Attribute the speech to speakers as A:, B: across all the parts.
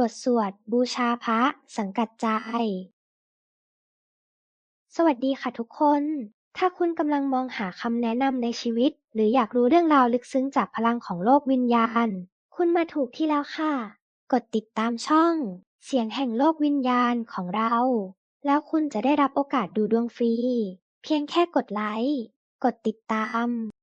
A: บทสวดบูชาพระสังกัดใจสวัสดีค่ะทุกคน ถ้าคุณกำลังมองหาคำแนะนำในชีวิต หรืออยากรู้เรื่องราวลึกซึ้งจากพลังของโลกวิญญาณ คุณมาถูกที่แล้วค่ะ กดติดตามช่อง เสียงแห่งโลกวิญญาณของเรา แล้วคุณจะได้รับโอกาสดูดวงฟรี เพียงแค่กดไลค์ กดติดตาม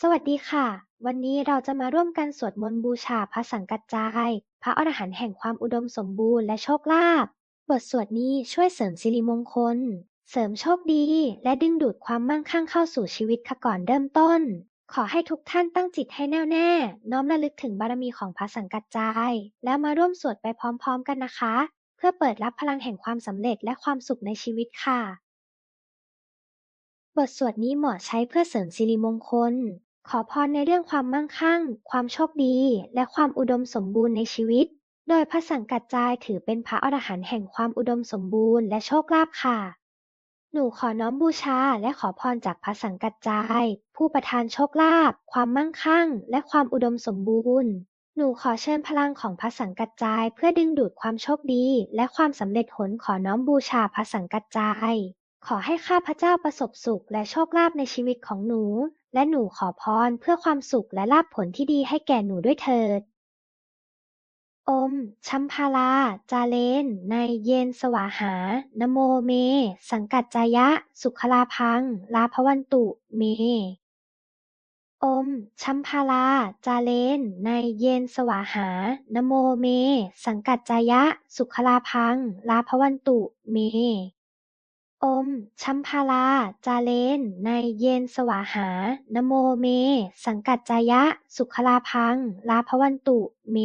A: สวัสดีค่ะ วันนี้เราจะมาร่วมกันสวดมนต์บูชาพระสังกัจจาย พระอรหันต์แห่งความอุดมสมบูรณ์และโชคลาภ บทสวดนี้ช่วยเสริมสิริมงคล เสริมโชคดี และดึงดูดความมั่งคั่งเข้าสู่ชีวิตค่ะก่อนเริ่มต้น ขอให้ทุกท่านตั้งจิตให้แน่วแน่ น้อมระลึกถึงบารมีของพระสังกัจจาย แล้วมาร่วมสวดไปพร้อมๆกันนะคะ เพื่อเปิดรับพลังแห่งความสำเร็จและความสุขในชีวิตค่ะ บทสวดนี้เหมาะใช้เพื่อเสริมสิริมงคล ขอพรในเรื่องความมั่งคั่ง ความโชคดี และความอุดมสมบูรณ์ในชีวิต โดยพระสังกัจจายถือเป็นพระอรหันต์แห่งความอุดมสมบูรณ์และโชคลาภค่ะ หนูขอน้อมบูชาและขอพรจากพระสังกัจจาย ผู้ประทานโชคลาภ ความมั่งคั่ง และความอุดมสมบูรณ์ หนูขอเชิญพลังของพระสังกัจจาย เพื่อดึงดูดความโชคดี และความสำเร็จผลขอน้อมบูชาพระสังกัจจาย ขอให้ข้าพเจ้าประสบสุขและโชคลาภในชีวิตของหนู และหนูขอพรเพื่อความสุขและลาภผลที่ดีให้แก่หนูด้วยเถิด อม ชัมพาลา จาเลน ในเยนสวาหา นโมเม สังกัจจายะ สุขลาพัง ลาภวันตุเม อม ชัมพาลา จาเลน ในเยนสวาหา นโมเม สังกัจจายะ สุขลาพัง ลาภวันตุเม อมชัมพาลาจาเลน ในเยนสวาหา นโมเม สังกัจจายะ สุขลาพัง ลาภวันตุ เม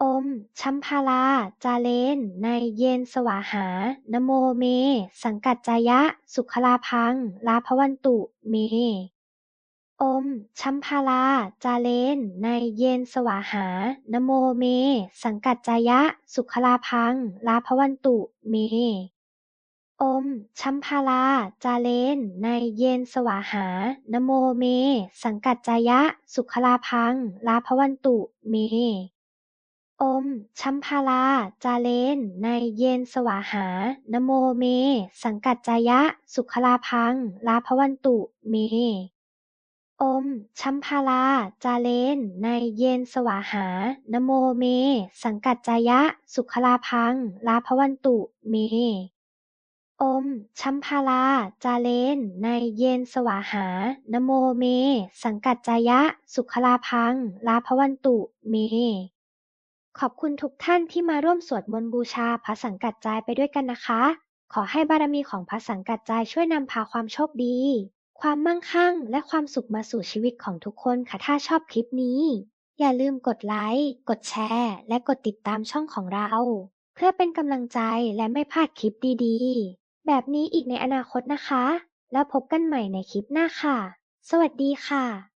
A: อมชัมพาลาจาเลน ในเยนสวาหา นโมเม สังกัจจายะ สุขลาพัง ลาภวันตุ เมอมชัมพาลาจาเลนในเยนสวาหานโมเมสังกัจจายะสุขลาพังลาภวันตุเม อมชัมพาลาจาเลนในเยนสวาหา นโมเม สังกัจจายะ สุขลาพัง ลาภวันตุ เมอมชัมพาลาจาเลนในเยนสวาหา นโมเม สังกัจจายะ สุขลาพัง ลาภวันตุ เมอมชัมพาลาจาเลนในเยนสวาหานโมเมสังกัจจายะสุขลาพังลาภวันตุเม อมชัมพาลาจาเลน ในเยนสวาหา นโมเม สังกัจจายะ สุขลาพัง ลาภวันตุ เม ขอบคุณทุกท่านที่มาร่วมสวดมนต์บูชาพระสังกัจจายไปด้วยกันนะคะ ขอให้บารมีของพระสังกัจจายช่วยนำพาความโชคดี ความมั่งคั่ง และความสุขมาสู่ชีวิตของทุกคนค่ะ ถ้าชอบคลิปนี้ อย่าลืมกดไลค์ กดแชร์ และกดติดตามช่องของเรา เพื่อเป็นกำลังใจและไม่พลาดคลิปดีๆ แบบนี้อีกในอนาคตนะคะ แล้วพบกันใหม่ในคลิปหน้าค่ะ สวัสดีค่ะ